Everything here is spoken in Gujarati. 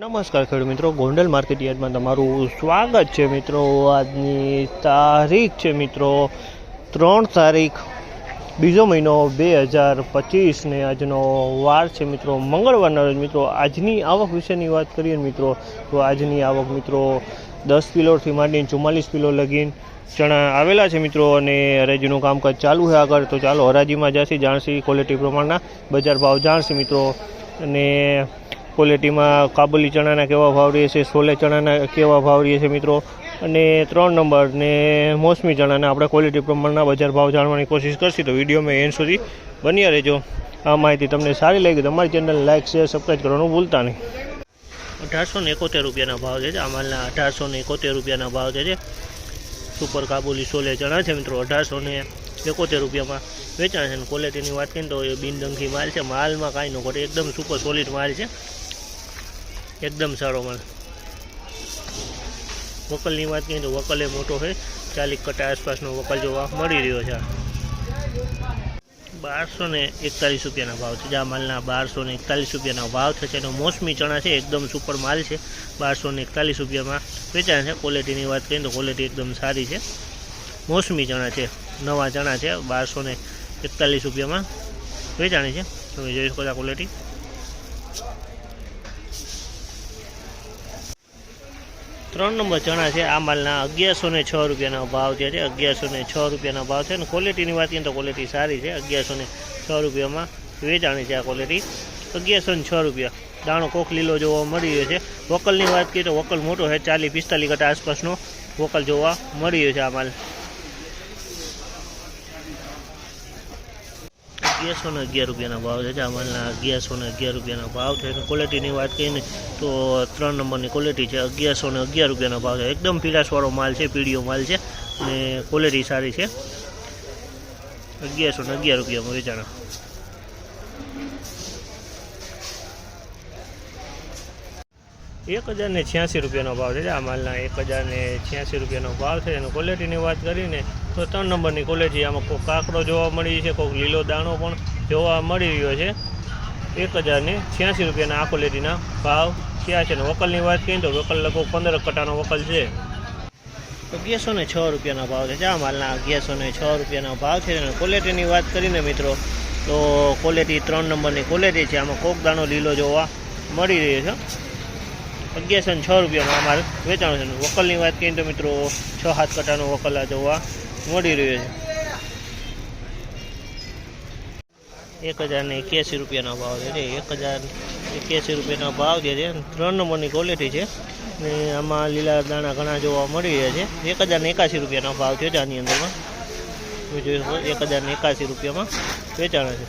નમસ્કાર ખેડૂત મિત્રો, ગોંડલ માર્કેટ તમારું સ્વાગત છે મિત્રો. આજની તારીખ છે મિત્રો, ત્રણ તારીખ, બીજો મહિનો બે હજાર પચીસ ને આજનો વાર છે મિત્રો. મંગળવારના રોજ મિત્રો, આજની આવક વિશેની વાત કરીએ મિત્રો, તો આજની આવક મિત્રો દસ કિલોથી માંડીને ચુમ્માલીસ કિલો લગીન ચણા આવેલા છે મિત્રો અને હરાજીનું કામકાજ ચાલુ છે આગળ. તો ચાલો હરાજીમાં જશે જાણશી ક્વોલિટી પ્રમાણના બજાર ભાવ જાણશે મિત્રો. અને ક્વોલિટીમાં કાબુલી ચણાના કેવા ભાવ રહે છે સોલે ચણાના કેવા ભાવ રહે છે મિત્રો? અને ત્રણ નંબર ને મોસમી ચણાના આપણે ક્વોલિટી પ્રમાણના બજાર ભાવ જાણવાની કોશિશ કરશી તો વિડીયોમાં એન્ડ સુધી બન્યા રહેજો. આ માહિતી તમને સારી લાગી તો અમારી ચેનલ લાઇક શેર સબસ્ક્રાઈબ કરવાનું ભૂલતા નહીં. અઢારસો ને એકોતેર રૂપિયાના ભાવ છે આ માલના અઢારસો ને એકોતેર રૂપિયાના ભાવ છે સુપર કાબુલી સોલે ચણા છે મિત્રો, અઢારસો ને એકોતેર રૂપિયામાં વેચાણ છે. અને ક્વોલિટીની વાત કરીએ તો એ બિનડંખી માલ છે. માલમાં કાંઈ ન ઘટે, એકદમ સુપર સોલિડ માલ છે. એકદમ સારો માલ. વકલની વાત કરીએ તો વકલ એ મોટો છે. ચાલીસ કટા આસપાસનો વકલ જોવા મળી રહ્યો છે. બારસો ને એકતાલીસ રૂપિયાના ભાવ છે. જ્યાં માલના બારસો ને એકતાલીસ રૂપિયાના ભાવ થશે એનો મોસમી ચણા છે. એકદમ સુપર માલ છે. બારસો ને એકતાલીસ રૂપિયામાં વેચાણ છે. ક્વોલિટીની વાત કરીએ તો ક્વોલિટી એકદમ સારી છે. મોસમી ચણા છે. નવા ચણા છે. બારસો ને એકતાલીસ રૂપિયામાં વેચાણી છે. તમે જોઈ શકો છો ક્વોલિટી ત્રણ નંબર ચણા છે. આ માલના અગિયારસો ને છ રૂપિયાનો ભાવ જે છે અગિયારસો ને છ રૂપિયાનો ભાવ છે. અને ક્વોલિટીની વાત કરીએ તો ક્વોલિટી સારી છે. અગિયારસો ને છ રૂપિયામાં વેચાણી છે આ ક્વોલિટી અગિયારસો ને છ રૂપિયા. દાણો કોક લીલો જોવા મળી રહ્યો છે. વકલની વાત કરીએ તો વકલ મોટો છે. ચાલીસ પિસ્તાલીસ ગટા આસપાસનો વકલ જોવા મળી રહ્યો છે આ માલ. અગિયારસો ને અગિયાર રૂપિયાના ભાવ છે આ માલના અગિયારસો ને અગિયાર રૂપિયાના ભાવ છે. ક્વોલિટીની વાત કરીએ તો ત્રણ નંબરની ક્વોલિટી છે. અગિયારસો ને અગિયાર રૂપિયાનો ભાવ છે. એકદમ પીળાશવાળો માલ છે, પીળીયો માલ છે. અને ક્વોલિટી સારી છે. અગિયારસો ને અગિયાર રૂપિયામાં વેચાણ. એક હજાર ને છ્યાસી રૂપિયાનો ભાવ છે. આ માલના એક હજાર ને છ્યાસી રૂપિયાનો ભાવ છે. અને ક્વોલિટીની વાત કરીને તો ત્રણ નંબરની ક્વોલિટી આમાં કોઈ કાકડો જોવા મળી છે, કોઈક લીલો દાણો પણ જોવા મળી રહ્યો છે. એક હજાર ને છ્યાસી રૂપિયાના આ ક્વોલિટીના ભાવ થયા છે. અને વકલની વાત કરીએ તો વકલ લગભગ પંદર કટાનો વકલ છે. અગિયારસો ને છ રૂપિયાના ભાવ છે. આ માલના અગિયારસો ને છ રૂપિયાના ભાવ છે. અને ક્વોલિટીની વાત કરીને મિત્રો, તો ક્વોલિટી ત્રણ નંબરની ક્વોલિટી છે. આમાં કોક દાણો લીલો જોવા મળી રહ્યો છે. અગિયારસો છ રૂપિયામાં અમારે વેચાણ છે. વકલની વાત કરીએ તો મિત્રો, છ સાત કટાનો વકલ આ જોવા મળી રહ્યો છે. એક હજાર ને એક્યાસી રૂપિયાનો ભાવ છે એક હજાર એક્યાસી રૂપિયાનો ભાવ જે છે ત્રણ નંબરની ક્વોલિટી છે. ને આમાં લીલા દાણા ઘણા જોવા મળી રહ્યા છે. એક હજાર ને એકાસી રૂપિયાનો ભાવ છે આની અંદરમાં. જોઈ શકો એક હજાર ને એકાસી રૂપિયામાં વેચાણ છે.